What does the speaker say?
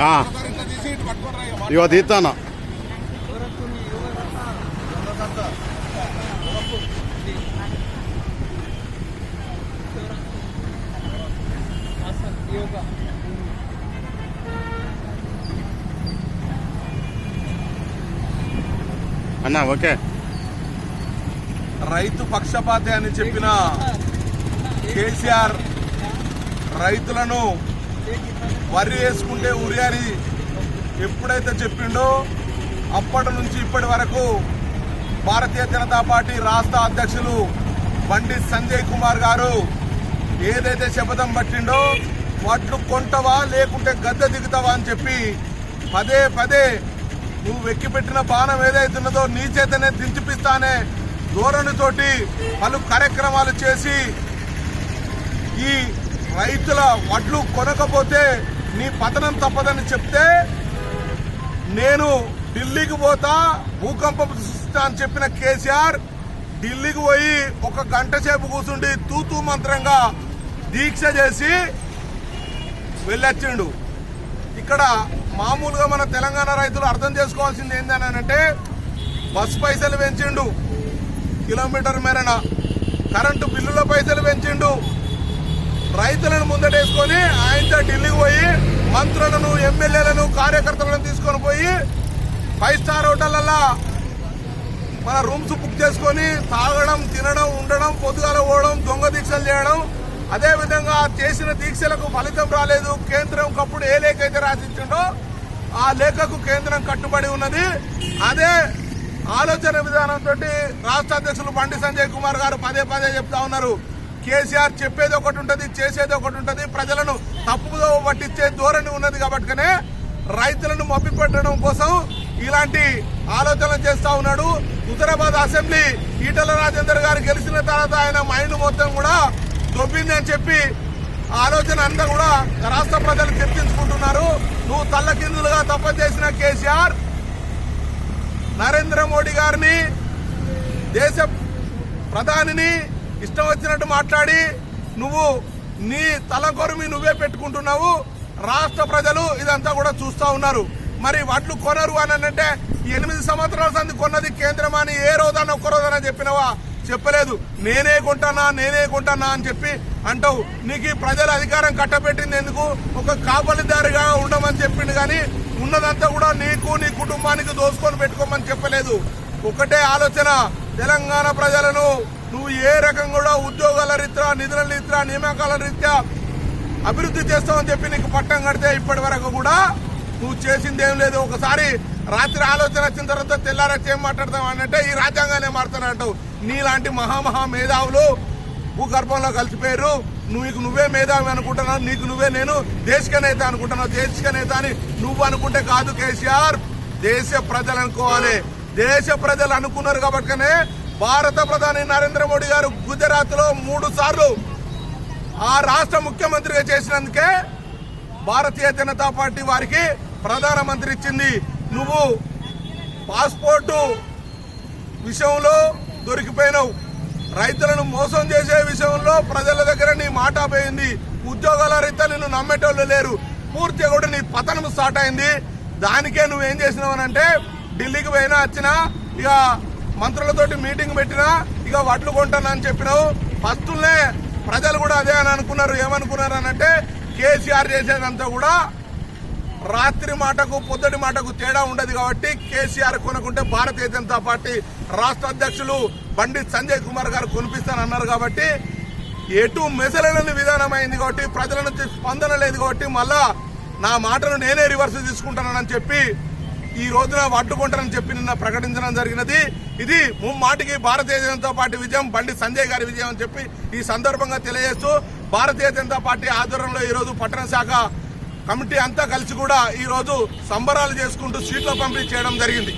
ఆ, తీస్తాను అన్నా ఓకే. రైతు పక్షపాతి అని చెప్పిన కేసీఆర్ రైతులను వరి వేసుకుంటే ఉరి అని ఎప్పుడైతే చెప్పిండో అప్పటి నుంచి ఇప్పటి వరకు భారతీయ జనతా పార్టీ రాష్ట్ర అధ్యక్షులు బండి సంజయ్ కుమార్ గారు ఏదైతే శపథం పట్టిండో వడ్లు కొంటవా లేకుంటే గద్దె దిగుతావా అని చెప్పి పదే పదే నువ్వు వెక్కిపెట్టిన బాణం ఏదైతున్నదో నీ చేతనే దించిపిస్తానే ధోరణితోటి పలు కార్యక్రమాలు చేసి ఈ రైతుల వడ్లు కొనకపోతే నీ పతనం తప్పదని చెప్తే నేను ఢిల్లీకి పోతా భూకంపం సృష్టిస్తా అని చెప్పిన కేసీఆర్ ఢిల్లీకి పోయి ఒక గంట సేపు కూర్చుండి తూతూ మంత్రంగా దీక్ష చేసి వెళ్ళొచ్చిండు. ఇక్కడ మామూలుగా మన తెలంగాణ రైతులు అర్థం చేసుకోవాల్సింది ఏంటని అంటే బస్ పైసలు పెంచిండు కిలోమీటర్ మేరన. కరెంటు బిల్లుల పైసలు పెంచిండు. రైతులను ఆయనతో ఢిల్లీకి పోయి మంత్రులను ఎమ్మెల్యేలను కార్యకర్తలను తీసుకొని పోయి ఫైవ్ స్టార్ హోటళ్ళల్లో మన రూమ్స్ బుక్ చేసుకొని తాగడం తినడం ఉండడం పొద్దుగాల పోవడం దొంగ దీక్షలు చేయడం. అదే విధంగా చేసిన దీక్షలకు ఫలితం రాలేదు. కేంద్రం కప్పుడు ఏ లేఖ అయితే రాసిచ్చిండో ఆ లేఖకు కేంద్రం కట్టుబడి ఉన్నది. అదే ఆలోచన విధానంతో రాష్ట్ర అధ్యక్షులు బండి సంజయ్ కుమార్ గారు పదే పదే చెప్తా ఉన్నారు. కేసీఆర్ చెప్పేది ఒకటి ఉంటుంది చేసేది ఒకటి ఉంటుంది. ప్రజలను తప్పుదో పట్టించే ధోరణి ఉన్నది కాబట్టికనే రైతులను మభ్యపెట్టడం కోసం ఇలాంటి ఆలోచనలు చేస్తా ఉన్నాడు. హుజరాబాద్ అసెంబ్లీ ఈటల రాజేందర్ గారు గెలిచిన తర్వాత ఆయన మైండ్ మొత్తం కూడా దొబ్బింది అని చెప్పి ఆలోచన అంతా కూడా రాష్ట్ర ప్రజలు చర్చించుకుంటున్నారు. నువ్వు తల్లకిందులుగా తప్ప చేసిన కేసీఆర్ నరేంద్ర మోడీ గారిని దేశ ప్రధానిని ఇష్టం వచ్చినట్టు మాట్లాడి నువ్వు నీ తల కొరిమి నువ్వే పెట్టుకుంటున్నావు. రాష్ట్ర ప్రజలు ఇదంతా కూడా చూస్తా ఉన్నారు. మరి వడ్లు కొనరు అని అంటే ఎనిమిది సంవత్సరాల సంది కొన్నది కేంద్రం అని ఏ రోజాన ఒక్క రోజాన చెప్పినవా? చెప్పలేదు. నేనే కొంటానా నేనే కొంటానా అని చెప్పి అంటావు. నీకు ఈ ప్రజల అధికారం కట్టబెట్టింది ఎందుకు? ఒక కాపలిదారిగా ఉండమని చెప్పిండు కానీ ఉన్నదంతా కూడా నీకు నీ కుటుంబానికి దోసుకొని పెట్టుకోమని చెప్పలేదు. ఒకటే ఆలోచన తెలంగాణ ప్రజలను నువ్వు ఏ రకం కూడా ఉద్యోగాల రీత్యా నిధుల రీత్యా నియామకాల రీత్యా అభివృద్ధి చేస్తావని చెప్పి నీకు పట్టం కడితే ఇప్పటి వరకు కూడా నువ్వు చేసింది ఏం లేదు. ఒకసారి రాత్రి ఆలోచన వచ్చిన తర్వాత తెల్లారచ్చి ఏం మాట్లాడతావు అంటే ఈ రాజ్యాంగానే మారుతానంటావు నీలాంటి మహామహా మేధావులు భూగర్భంలో కలిసిపోయారు. నువ్వు నువ్వే మేధావి అనుకుంటున్నావు. నీకు నువ్వే నేను దేశక నేత అనుకుంటున్నావు. దేశక నేత అని నువ్వు అనుకుంటే కాదు కేసీఆర్. దేశ ప్రజలు అనుకోవాలి. దేశ ప్రజలు అనుకున్నారు కాబట్టినే భారత ప్రధాని నరేంద్ర మోడీ గారు గుజరాత్లో మూడు సార్లు ఆ రాష్ట్ర ముఖ్యమంత్రిగా చేసినందుకే భారతీయ జనతా పార్టీ వారికి ప్రధానమంత్రి ఇచ్చింది. నువ్వు పాస్పోర్టు విషయంలో దొరికిపోయినావు. రైతులను మోసం చేసే విషయంలో ప్రజల దగ్గర నీ మాట పోయింది. ఉద్యోగాల రీత్యా నిన్ను నమ్మేటోళ్ళు లేరు. పూర్తిగా కూడా నీ పతనం స్టార్ట్ అయింది. దానికే నువ్వేం చేసినావు అంటే ఢిల్లీకి పోయినా వచ్చినా ఇక మంత్రులతోటి మీటింగ్ పెట్టినా ఇక వడ్లు కొంటానని చెప్పినావు. ఫస్ట్లే ప్రజలు కూడా అదే అని అనుకున్నారు. ఏమనుకున్నారు అని అంటే కేసీఆర్ చేసేదంతా కూడా రాత్రి మాటకు పొద్దుటి మాటకు తేడా ఉండదు కాబట్టి కేసీఆర్ కొనుక్కుంటే భారతీయ జనతా పార్టీ రాష్ట్ర అధ్యక్షులు బండి సంజయ్ కుమార్ గారు కొనిపిస్తానన్నారు కాబట్టి ఎటు మెసలేని విధానం అయింది కాబట్టి ప్రజల నుంచి స్పందన లేదు కాబట్టి మళ్ళా నా మాటను నేనే రివర్స్ తీసుకుంటానని చెప్పి ఈ రోజున అడ్డుకుంటానని చెప్పి నిన్న ప్రకటించడం జరిగినది. ఇది ముమ్మాటికి భారతీయ జనతా పార్టీ విజయం బండి సంజయ్ గారి విజయం అని చెప్పి ఈ సందర్భంగా తెలియజేస్తూ భారతీయ జనతా పార్టీ ఆధ్వర్యంలో ఈరోజు పట్టణ శాఖ కమిటీ అంతా కలిసి కూడా ఈ రోజు సంబరాలు చేసుకుంటూ సీట్ల పంపిణీ చేయడం జరిగింది.